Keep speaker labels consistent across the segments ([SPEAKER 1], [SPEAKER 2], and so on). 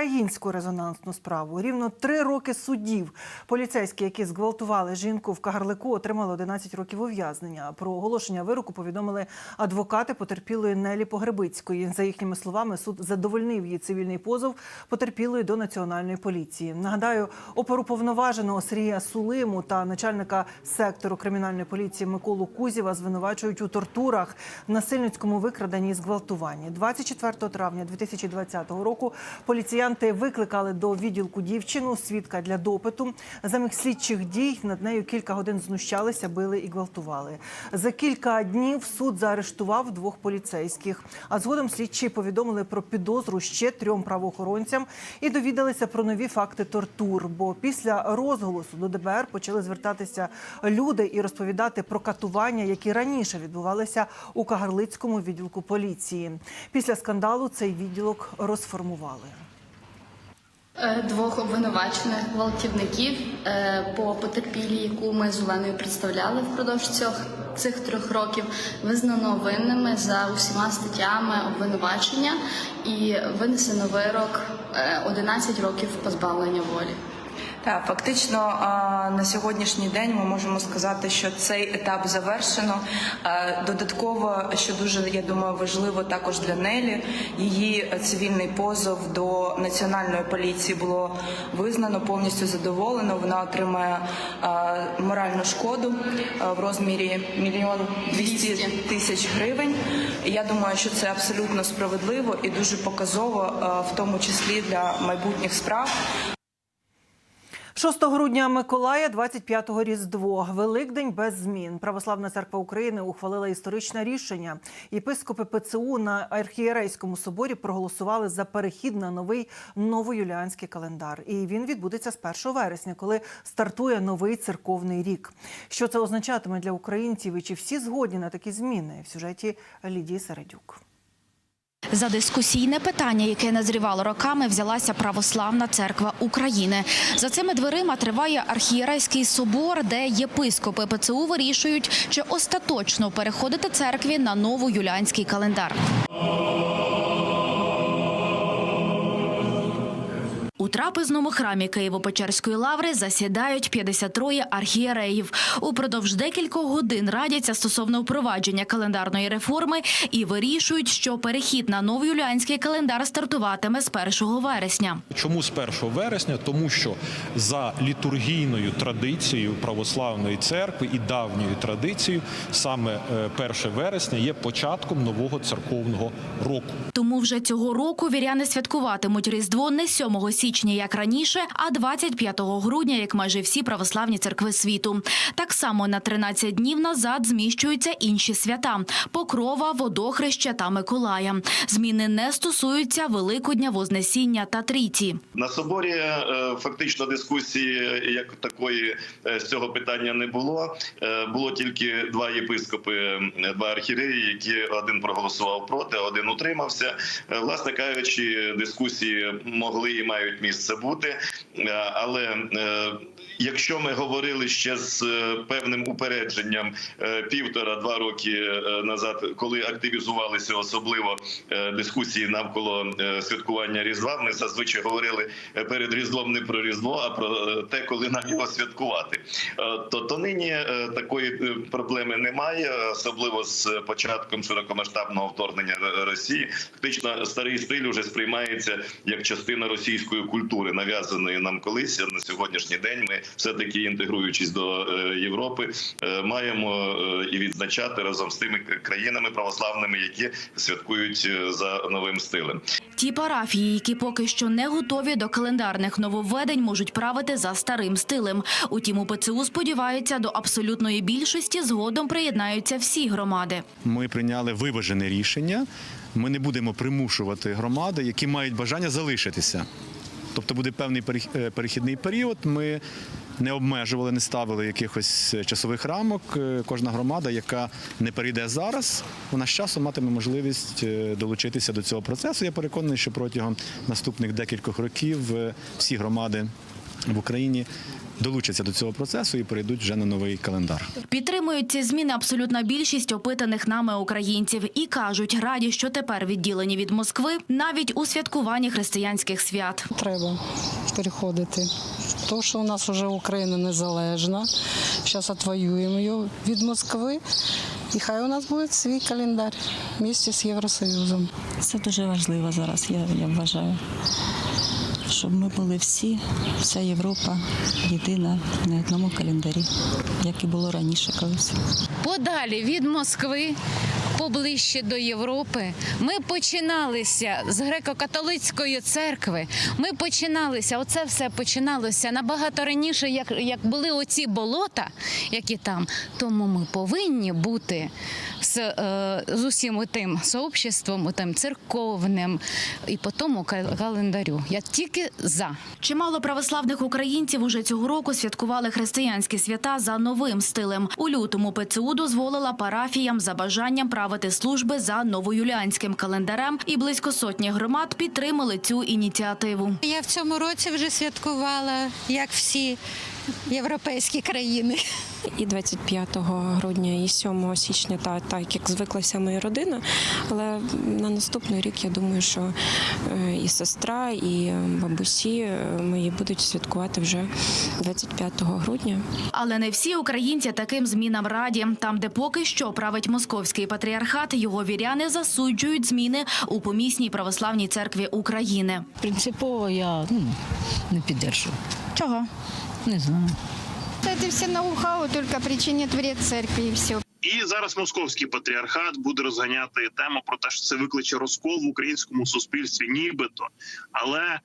[SPEAKER 1] Українську резонансну справу рівно три роки судів. Поліцейські, які зґвалтували жінку в Кагарлику, отримали 11 років ув'язнення. Про оголошення вироку повідомили адвокати потерпілої Нелі Погребицької. За їхніми словами, суд задовольнив її цивільний позов потерпілої до національної поліції. Нагадаю, оперуповноваженого Сергія Сулиму та начальника сектору кримінальної поліції Миколу Кузєва звинувачують у тортурах, насильницькому викраденні і зґвалтуванні. 24 травня 2020 року поліціянти викликали до відділку дівчину свідка для допиту. Замість слідчих дій над нею кілька годин знущалися, били і гвалтували. За кілька днів суд заарештував двох поліцейських. А згодом слідчі повідомили про підозру ще трьом правоохоронцям і довідалися про нові факти тортур. Бо після розголосу до ДБР почали звертатися люди і розповідати про катування, які раніше відбувалися у Кагарлицькому відділку поліції. Після скандалу цей відділок розформували.
[SPEAKER 2] Е, Двох обвинувачених гвалтівників е, по потерпілій, яку ми з Оленою представляли впродовж цих, цих трьох років, визнано винними за усіма статтями обвинувачення і винесено вирок е, 11 років позбавлення волі.
[SPEAKER 3] Так, фактично на сьогоднішній день ми можемо сказати, що цей етап завершено. Додатково, що дуже я думаю, важливо також для Нелі, її цивільний позов до національної поліції було визнано повністю задоволено. Вона отримає моральну шкоду в розмірі мільйон двісті тисяч гривень. Я думаю, що це абсолютно справедливо і дуже показово, в тому числі для майбутніх справ.
[SPEAKER 1] 6 грудня Миколая, 25-го Різдво. Великдень без змін. Православна церква України ухвалила історичне рішення. Єпископи ПЦУ на архієрейському соборі проголосували за перехід на новий новоюліанський календар. І він відбудеться з 1 вересня, коли стартує новий церковний рік. Що це означатиме для українців і чи всі згодні на такі зміни? В сюжеті Лідії Середюк.
[SPEAKER 4] За дискусійне питання, яке назрівало роками, взялася Православна церква України. За цими дверима триває архієрейський собор, де єпископи ПЦУ вирішують, чи остаточно переходити церкві на новоюліанський календар. У трапезному храмі Києво-Печерської лаври засідають 53 архієреїв. Упродовж декількох годин радяться стосовно впровадження календарної реформи і вирішують, що перехід на новоюліанський календар стартуватиме з 1 вересня.
[SPEAKER 5] Чому з 1 вересня? Тому що за літургійною традицією православної церкви і давньою традицією саме е, 1 вересня є початком нового церковного року.
[SPEAKER 4] Тому вже цього року віряни святкуватимуть Різдво не 7 січня, як раніше, а 25 грудня, як майже всі православні церкви світу. Так само на 13 днів назад зміщуються інші свята – Покрова, Водохреща та Миколая. Зміни не стосуються Великодня, Вознесіння та Трійці.
[SPEAKER 6] На соборі е, фактично дискусії як такої е, з цього питання не було. Е, Було тільки два єпископи, два архіреї, які один проголосував проти, один утримався. Власне кажучи, дискусії могли і мають місце бути, Е, але е, якщо ми говорили ще з е, певним упередженням півтора-два роки назад, коли активізувалися особливо дискусії навколо святкування Різдва, ми зазвичай говорили перед Різдвом не про Різдво, а про те, коли нам його святкувати. То, то нині такої проблеми немає, особливо з початком широкомасштабного вторгнення Росії. Фактично, старий стиль уже сприймається як частина російської культури, нав'язаної нам колись. На сьогоднішній день ми все таки інтегруючись до е, Європи, е, маємо е, і відзначати разом з тими країнами православними, які святкують за новим стилем.
[SPEAKER 4] Ті парафії, які поки що не готові до календарних нововведень, можуть правити за старим стилем. Утім, у ПЦУ сподіваються, до абсолютної більшості згодом приєднаються всі громади.
[SPEAKER 7] Ми прийняли виважене рішення. Ми не будемо примушувати громади, які мають бажання залишитися. Тобто буде певний е, перехідний період. Ми не обмежували, не ставили якихось часових рамок. Е, Кожна громада, яка не перейде зараз, вона з часом матиме можливість е, долучитися до цього процесу. Я переконаний, що протягом наступних декількох років е, всі громади в Україні долучаться до цього процесу і перейдуть вже на новий календар.
[SPEAKER 4] Підтримують ці зміни абсолютна більшість опитаних нами українців і кажуть, раді, що тепер відділені від Москви навіть у святкуванні християнських свят.
[SPEAKER 8] Треба переходити. То, що у нас вже Україна незалежна, зараз відвоюємо її від Москви, і хай у нас буде свій календар місті з Євросоюзом.
[SPEAKER 9] Це дуже важливо зараз, я, я вважаю. Щоб ми були всі, вся Європа єдина на одному календарі, як і було раніше колись.
[SPEAKER 10] подалі від Москви, поближче до Європи. Ми починалися з греко-католицької церкви. Ми починалися, оце все починалося набагато раніше, як, як були оці болота, які там. Тому ми повинні бути з, е, з усім тим сообществом, тим церковним і по тому календарю. Я тільки за.
[SPEAKER 4] Чимало православних українців уже цього року святкували християнські свята за новим стилем. У лютому ПЦУ дозволила парафіям за бажанням правити служби за новоюліанським календарем, і близько сотні громад підтримали цю ініціативу.
[SPEAKER 11] Я в цьому році вже святкувала, як всі європейські країни.
[SPEAKER 12] І 25 грудня, і 7 січня, та так як звикла вся моя родина. Але на наступний рік я думаю, що е, і сестра, і бабусі е, мої будуть святкувати вже 25 грудня.
[SPEAKER 4] Але не всі українці таким змінам раді. Там, де поки що править московський патріархат, його віряни засуджують зміни у помісній православній церкві України.
[SPEAKER 9] Принципово я ну, не піддержую.
[SPEAKER 4] Чого?
[SPEAKER 9] Не знаю.
[SPEAKER 11] Це все ноу-хау, тільки причинить вред церкві і все.
[SPEAKER 13] І зараз московський патріархат буде розганяти тему про те, що це викличе розкол в українському суспільстві, нібито. Але е,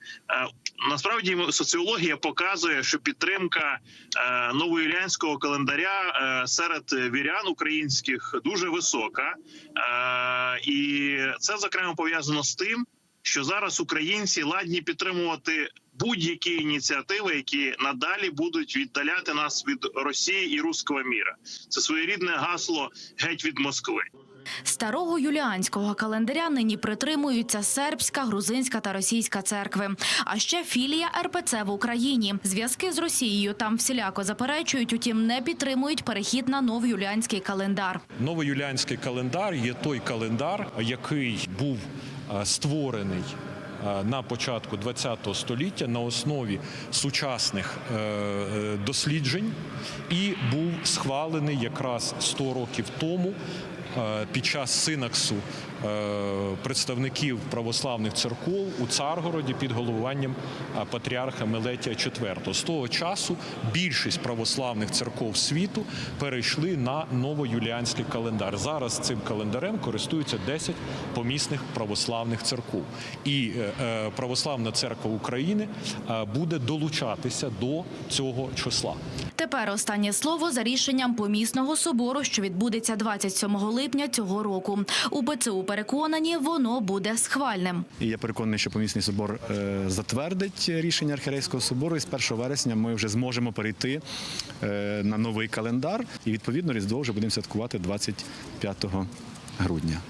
[SPEAKER 13] насправді соціологія показує, що підтримка е, новоюліанського календаря е, серед вірян українських дуже висока, е, і це зокрема пов'язано з тим, що зараз українці ладні підтримувати будь-які ініціативи, які надалі будуть віддаляти нас від Росії і руського міра. Це своєрідне гасло геть від Москви.
[SPEAKER 4] Старого юліанського календаря нині притримуються сербська, грузинська та російська церкви. А ще філія РПЦ в Україні. Зв'язки з Росією там всіляко заперечують, утім не підтримують перехід на новоюліанський календар.
[SPEAKER 5] Новоюліанський календар є той календар, який був е, створений на початку ХХ століття на основі сучасних е, е, досліджень і був схвалений якраз 100 років тому е, під час синаксу е, представників православних церков у Царгороді під головуванням е, патріарха Мелетія IV. З того часу більшість православних церков світу перейшли на новоюліанський календар. Зараз цим календарем користуються 10 помісних православних церков. І е, е, Православна церква України е, буде долучатися до цього числа.
[SPEAKER 4] Тепер останнє слово за рішенням помісного собору, що відбудеться 27 липня цього року. У ПЦУ переконані, воно буде схвальним.
[SPEAKER 7] І я переконаний, що помісний собор е, затвердить рішення архірейського собору, і з 1 вересня ми вже зможемо перейти е, на новий календар. І відповідно Різдво вже будемо святкувати 25 грудня.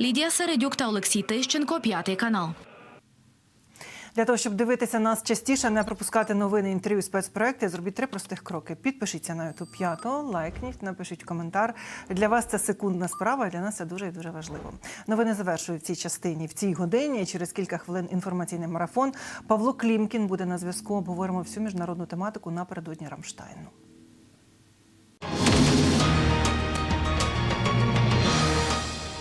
[SPEAKER 4] Лідія Середюк та Олексій Тищенко, п'ятий канал.
[SPEAKER 1] Для того, щоб дивитися нас частіше, не пропускати новини, інтерв'ю, спецпроекти, зробіть три простих кроки. Підпишіться на YouTube 5, лайкніть, напишіть коментар. Для вас це секундна справа, для нас це дуже і дуже важливо. Новини завершую в цій частині, в цій годині. Через кілька хвилин інформаційний марафон. Павло Клімкін буде на зв'язку. Обговоримо всю міжнародну тематику напередодні Рамштайну.